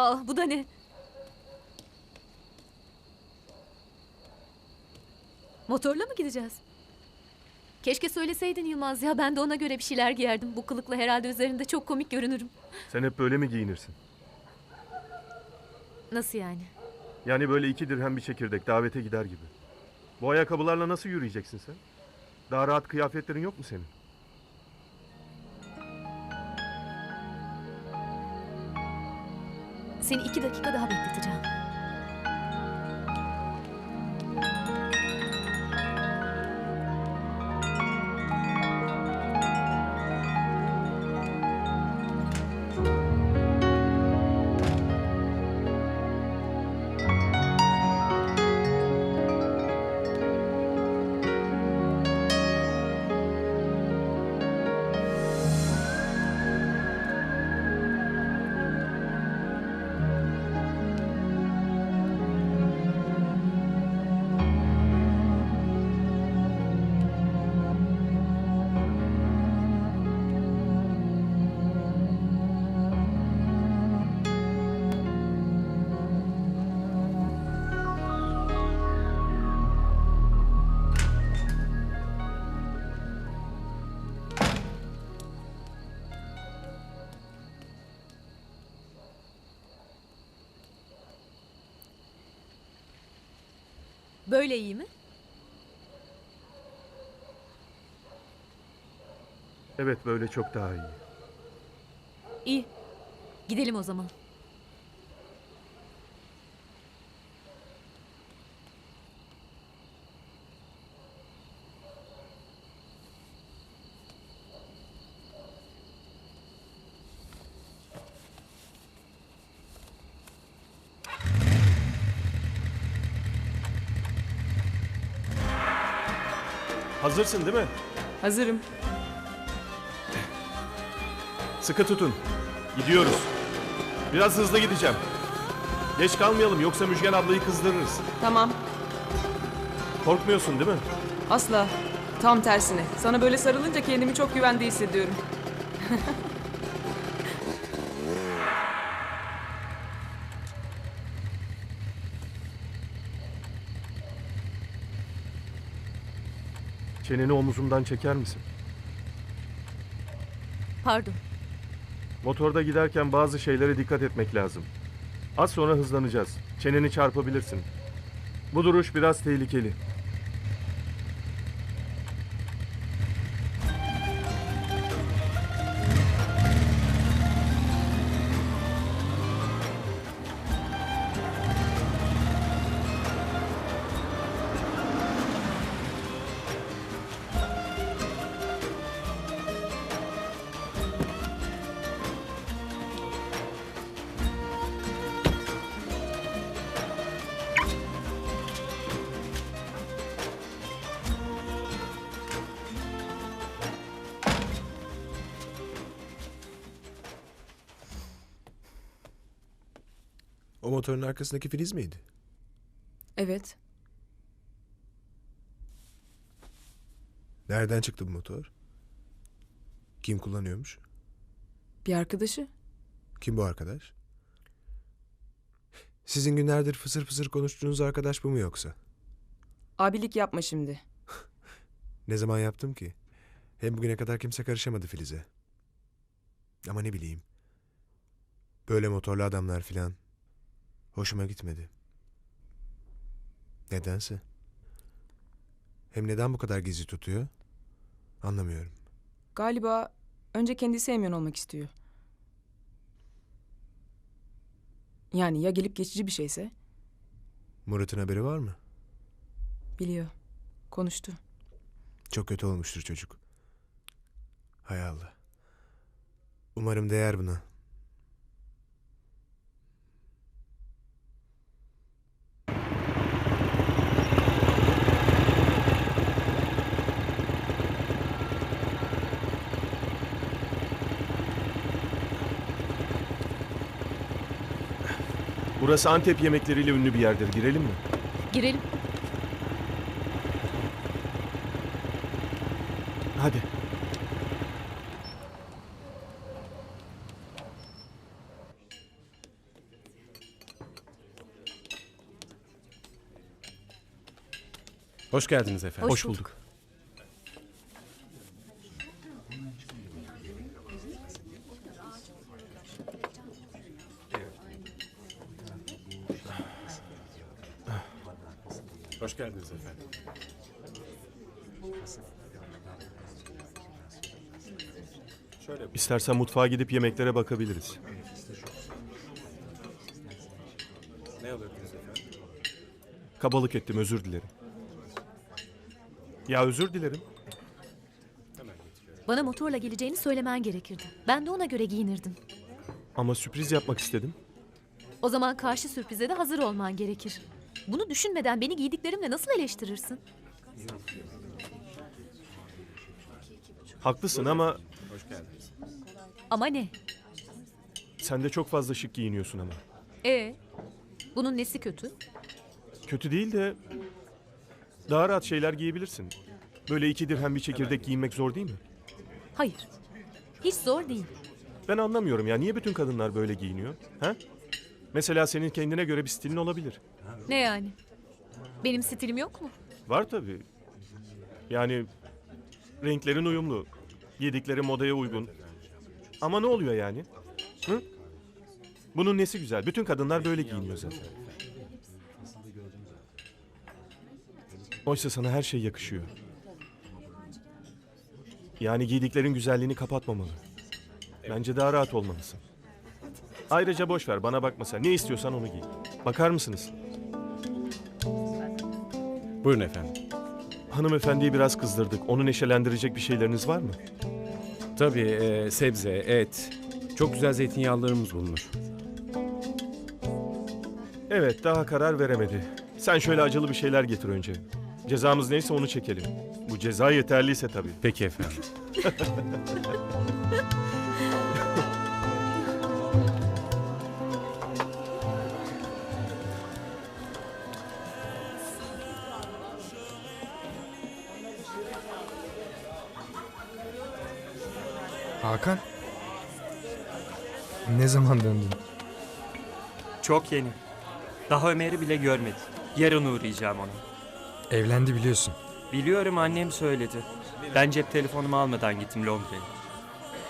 Aa bu da ne? Motorla mı gideceğiz? Keşke söyleseydin Yılmaz ya ben de ona göre bir şeyler giyerdim. Bu kılıkla herhalde üzerinde çok komik görünürüm. Sen hep böyle mi giyinirsin? Nasıl yani? Yani böyle iki dirhem bir çekirdek davete gider gibi. Bu ayakkabılarla nasıl yürüyeceksin sen? Daha rahat kıyafetlerin yok mu senin? Seni iki dakika daha Böyle iyi mi? Evet böyle çok daha iyi. İyi. Gidelim o zaman. Hazırsın değil mi? Hazırım. Sıkı tutun. Gidiyoruz. Biraz hızlı gideceğim. Geç kalmayalım yoksa Müjgan ablayı kızdırırız. Tamam. Korkmuyorsun değil mi? Asla. Tam tersine. Sana böyle sarılınca kendimi çok güvende hissediyorum. Çeneni omuzumdan çeker misin? Pardon. Motorda giderken bazı şeylere dikkat etmek lazım. Az sonra hızlanacağız. Çeneni çarpabilirsin. Bu duruş biraz tehlikeli. O motorun arkasındaki Filiz miydi? Evet. Nereden çıktı bu motor? Kim kullanıyormuş? Bir arkadaşı. Kim bu arkadaş? Sizin günlerdir fısır fısır konuştuğunuz arkadaş bu mu yoksa? Abilik yapma şimdi. Ne zaman yaptım ki? Hem bugüne kadar kimse karışamadı Filiz'e. Ama ne bileyim. Böyle motorlu adamlar filan. Hoşuma gitmedi. Nedense. Hem neden bu kadar gizli tutuyor? Anlamıyorum. Galiba önce kendisi emyon olmak istiyor. Yani ya gelip geçici bir şeyse Murat'ın haberi var mı? biliyor. Konuştu. Çok kötü olmuştur çocuk. Hay Allah. Umarım değer buna. Burası Antep yemekleriyle ünlü bir yerdir. Girelim mi? Girelim. Hadi. Hoş geldiniz efendim. Hoş bulduk. Hoş geldiniz efendim. Şöyle İstersen mutfağa gidip yemeklere bakabiliriz. ne alırdınız efendim? Kabalık ettim özür dilerim. Ya özür dilerim. Bana motorla geleceğini söylemen gerekirdi. Ben de ona göre giyinirdim. Ama sürpriz yapmak istedim. O zaman karşı sürprize de hazır olman gerekir. Bunu düşünmeden beni giydiklerimle nasıl eleştirirsin? Haklısın ama. Ama ne? sen de çok fazla şık giyiniyorsun ama. E bunun nesi kötü? Kötü değil de daha rahat şeyler giyebilirsin. Böyle iki dirhem bir çekirdek giyinmek zor değil mi? Hayır. Hiç zor değil. Ben anlamıyorum ya niye bütün kadınlar böyle giyiniyor? Ha? Mesela senin kendine göre bir stilin olabilir. Ne yani? Benim stilim yok mu? Var tabii. Yani renklerin uyumlu. Yedikleri modaya uygun. Ama ne oluyor yani? Hı? Bunun nesi güzel? Bütün kadınlar böyle giyiniyor zaten. Oysa sana her şey yakışıyor. Yani giydiklerin güzelliğini kapatmamalı. Bence daha rahat olmalısın. Ayrıca boş ver bana bakma sen. Ne istiyorsan onu giy. Bakar mısınız? Buyurun efendim. Hanımefendiyi biraz kızdırdık. Onu neşelendirecek bir şeyleriniz var mı? Tabii e, sebze, et, çok güzel zeytinyağlarımız bulunur. Evet, daha karar veremedi. Sen şöyle acılı bir şeyler getir önce. Cezamız neyse onu çekelim. Bu ceza yeterliyse tabii. Peki efendim. Hakan? Ne zaman döndün? Çok yeni. Daha Ömer'i bile görmedi. Yarın uğrayacağım ona. Evlendi biliyorsun. Biliyorum annem söyledi. Ben cep telefonumu almadan gittim Londra'ya.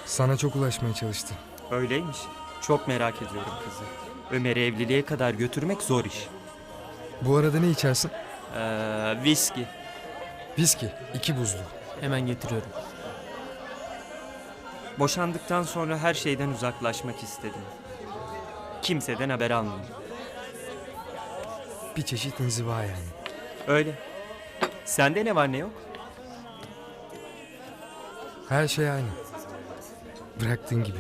Sana çok ulaşmaya çalıştı. Öyleymiş. Çok merak ediyorum kızı. Ömer'i evliliğe kadar götürmek zor iş. Bu arada ne içersin? Ee, viski. Viski, iki buzlu. Hemen getiriyorum. Boşandıktan sonra her şeyden uzaklaşmak istedim. Kimseden haber almayayım. Bir çeşit inziva yani. Öyle. Sende ne var ne yok? Her şey aynı. Bıraktığın gibi.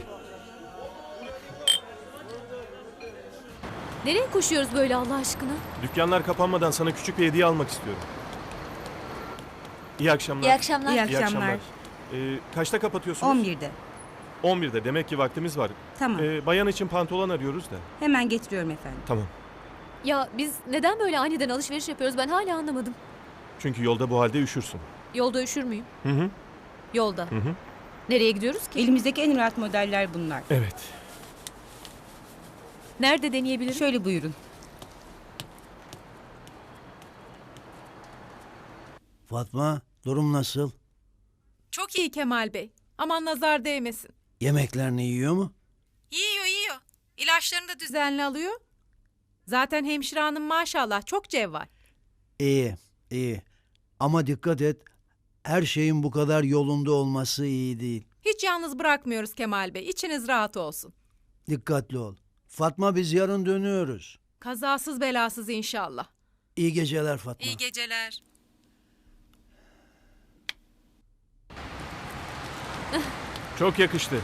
Nereye koşuyoruz böyle Allah aşkına? Dükkanlar kapanmadan sana küçük bir hediye almak istiyorum. İyi akşamlar. İyi akşamlar. İyi İyi akşamlar. Ee, kaçta kapatıyorsunuz? 11'de. 11'de. Demek ki vaktimiz var. Tamam. Ee, bayan için pantolon arıyoruz da. Hemen getiriyorum efendim. Tamam. Ya biz neden böyle aniden alışveriş yapıyoruz ben hala anlamadım. Çünkü yolda bu halde üşürsün. Yolda üşür müyüm? Hı hı. Yolda. Hı hı. Nereye gidiyoruz ki? Elimizdeki en rahat modeller bunlar. Evet. Nerede deneyebilirim? Şöyle buyurun. Fatma, durum nasıl? Çok iyi Kemal Bey. Aman nazar değmesin. Yemeklerini yiyor mu? Yiyor yiyor. İlaçlarını da düzenli alıyor. Zaten hemşire hanım maşallah çok cevval. İyi, iyi. Ama dikkat et, her şeyin bu kadar yolunda olması iyi değil. Hiç yalnız bırakmıyoruz Kemal Bey. İçiniz rahat olsun. Dikkatli ol. Fatma biz yarın dönüyoruz. Kazasız belasız inşallah. İyi geceler Fatma. İyi geceler. Çok yakıştı.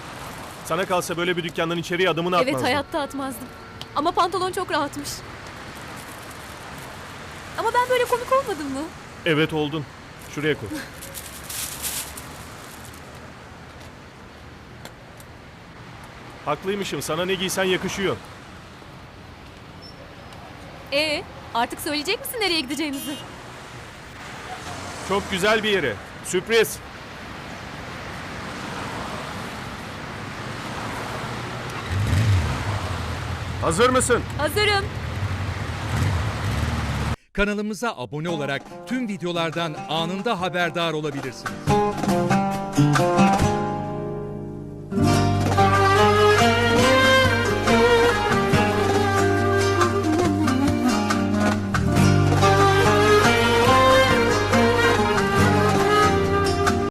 Sana kalsa böyle bir dükkandan içeriye adımını atmazdın. Evet hayatta atmazdım. Ama pantolon çok rahatmış. Ama ben böyle komik olmadım mı? Evet oldun. Şuraya koy. Haklıymışım. Sana ne giysen yakışıyor. Ee, artık söyleyecek misin nereye gideceğimizi? Çok güzel bir yere. Sürpriz. Hazır mısın? Hazırım. Kanalımıza abone olarak tüm videolardan anında haberdar olabilirsiniz.